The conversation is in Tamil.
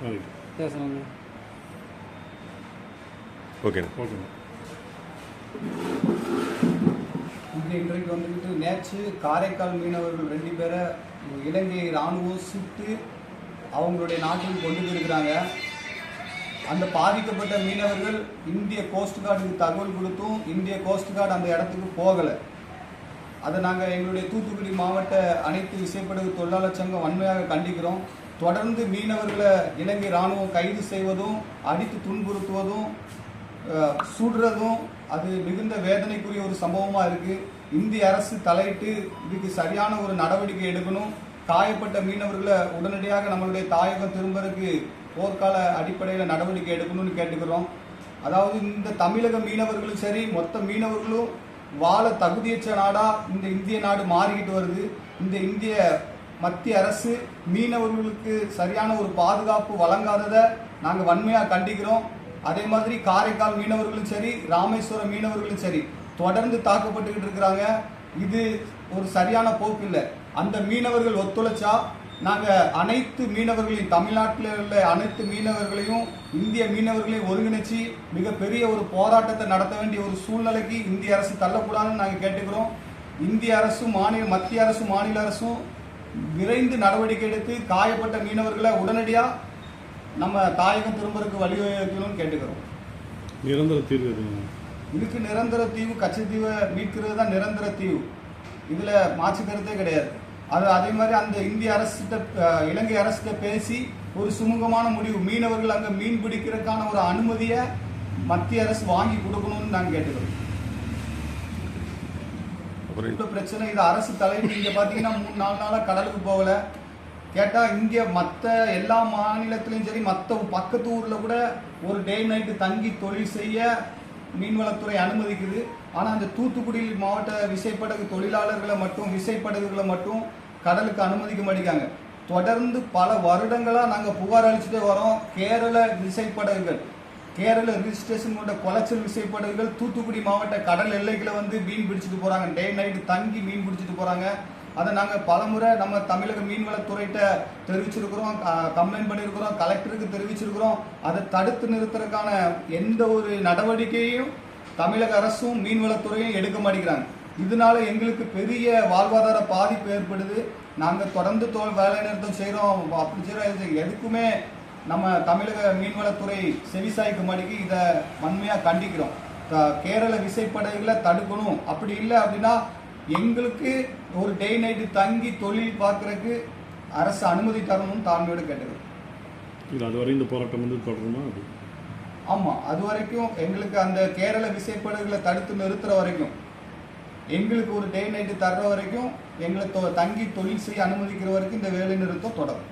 பேசலாங்க ஓகேண்ணா ஓகேண்ணா இன்றைக்கு வந்துக்கிட்டு நேற்று காரைக்கால் மீனவர்கள் ரெண்டு பேரை இலங்கை இராணுவம் சுட்டு அவங்களுடைய நாட்டுக்கு கொண்டு போயிருக்கிறாங்க. அந்த பாதிக்கப்பட்ட மீனவர்கள் இந்திய கோஸ்ட் கார்டுக்கு தகவல் கொடுத்தும் இந்திய கோஸ்ட் கார்டு அந்த இடத்துக்கு போகலை. அதை நாங்கள் எங்களுடைய தூத்துக்குடி மாவட்ட அனைத்து விசைப்படகு தொழிலாளர் சங்கம் வன்மையாக கண்டிக்கிறோம். தொடர்ந்து மீனவர்களை இலங்கை இராணுவம் கைது செய்வதும் அடித்து துன்புறுத்துவதும் சுடுறதும் அது மிகுந்த வேதனைக்குரிய ஒரு சம்பவமாக இருக்குது இந்திய அரசு தலையிட்டு இதுக்கு சரியான ஒரு நடவடிக்கை எடுக்கணும். காயப்பட்ட மீனவர்களை உடனடியாக நம்மளுடைய தாயகம் திரும்பறதுக்கு போர்க்கால அடிப்படையில் நடவடிக்கை எடுக்கணும்னு கேட்டுக்கிறோம். அதாவது இந்த தமிழக மீனவர்களும் சரி மொத்த மீனவர்களும் வாழ தகுதியற்ற நாடாக இந்த இந்திய நாடு மாறிக்கிட்டு வருது. இந்த இந்திய மத்திய அரசு மீனவர்களுக்கு சரியான ஒரு பாதுகாப்பு வழங்காததை நாங்கள் வன்மையாக கண்டிக்கிறோம். அதே மாதிரி காரைக்கால் மீனவர்களும் சரி ராமேஸ்வரம் மீனவர்களும் சரி தொடர்ந்து தாக்கப்பட்டுக்கிட்டு இருக்கிறாங்க. இது ஒரு சரியான போக்கு இல்லை அந்த மீனவர்கள் ஒத்துழைச்சா நாங்கள் அனைத்து மீனவர்களையும் தமிழ்நாட்டில் உள்ள அனைத்து மீனவர்களையும் இந்திய மீனவர்களையும் ஒருங்கிணைச்சு மிகப்பெரிய ஒரு போராட்டத்தை நடத்த வேண்டிய ஒரு சூழ்நிலைக்கு இந்திய அரசு தள்ளக்கூடாதுன்னு நாங்கள் கேட்டுக்கிறோம். இந்திய அரசும் மாநில மத்திய அரசும் மாநில அரசும் விரைந்து நடவடிக்கை எடுத்து காயப்பட்ட மீனவர்களை உடனடியாக நம்ம தாயகம் திரும்பறதுக்கு வழிவகுக்கணும்னு கேட்டுக்கிறோம். நிரந்தர தீர்வு இதுக்கு நிரந்தர தீவு கச்சத்தீவை மீட்கிறது தான் நிரந்தர தீவு இதுல மாற்று கருத்தே கிடையாது. அது அதே மாதிரி அந்த இந்திய அரசிட்ட அஹ், இலங்கை அரசிட்ட பேசி ஒரு சுமூகமான முடிவு. மீனவர்கள் அங்க மீன் பிடிக்கிறதுக்கான ஒரு அனுமதியை மத்திய அரசு வாங்கி கொடுக்கணும்னு நாங்கள் கேட்டுக்கிறோம் அப்புறம் பிரச்சனை இது அரசு தலைவர் இங்க பாத்தீங்கன்னா மூணு நாலு நாளா கடலுக்கு போகல. கேட்டா இங்க மத்த எல்லா மாநிலத்திலயும் சரி மத்த பக்கத்து ஊர்ல கூட ஒரு டே நைட்டு தங்கி தொழில் செய்ய மீன்வளத்துறை அனுமதிக்குது. ஆனா அந்த தூத்துக்குடி மாவட்ட விசைப்படகு தொழிலாளர்களை மட்டும் விசைப்படகுகளை மட்டும் கடலுக்கு அனுமதிக்க மாட்டேங்காங்க தொடர்ந்து பல வருடங்களா நாங்க புகார் அளிச்சுட்டே வரோம். கேரள விசைப்படகுகள். கேரள ரிஜிஸ்ட்ரேஷன் கொண்ட குளச்சல் விசைப்படகுகள் தூத்துக்குடி மாவட்ட கடல் எல்லைகளை வந்து மீன் பிடிச்சிட்டு போறாங்க. டே நைட்டு தங்கி மீன் பிடிச்சிட்டு போறாங்க. அதை நாங்கள் பலமுறை நம்ம தமிழக மீன்வளத்துறையிட்ட தெரிவிச்சிருக்கிறோம். கம்ப்ளைண்ட் பண்ணியிருக்கிறோம் கலெக்டருக்கு தெரிவிச்சிருக்கிறோம். அதை தடுத்து நிறுத்துறதுக்கான எந்த ஒரு நடவடிக்கையும் தமிழக அரசும் மீன்வளத்துறையும் எடுக்க மாட்டேங்கிறாங்க. இதனால எங்களுக்கு பெரிய வாழ்வாதார பாதிப்பு ஏற்படுது. நாங்கள் தொடர்ந்து தோல் வேலை நிறுத்தம் செய்கிறோம் அப்படி செய்கிறோம் எதுக்குமே நம்ம தமிழக மீன்வளத்துறை செவிசாய்க்க மாட்டேங்கி இதை வன்மையாக கண்டிக்கிறோம். கேரள விசைப்படகுகளை தடுக்கணும். அப்படி இல்லை அப்படின்னா எங்களுக்கு ஒரு டே நைட்டு தங்கி தொழில் பார்க்கறதுக்கு அரசு அனுமதி தரணும்னு தாழ்மையோடு கேட்டுக்கிறோம் இல்லை அது வரை இந்த போராட்டம் வந்து தொடருமா? ஆமாம் அது வரைக்கும் எங்களுக்கு அந்த கேரள விசைப்படகுகளை தடுத்து நிறுத்துற வரைக்கும் எங்களுக்கு ஒரு டே நைட்டு தர்ற வரைக்கும் எங்களை தங்கி தொழில் செய்ய அனுமதிக்கிற வரைக்கும் இந்த வேலை நிறுத்தம் தொடரும்.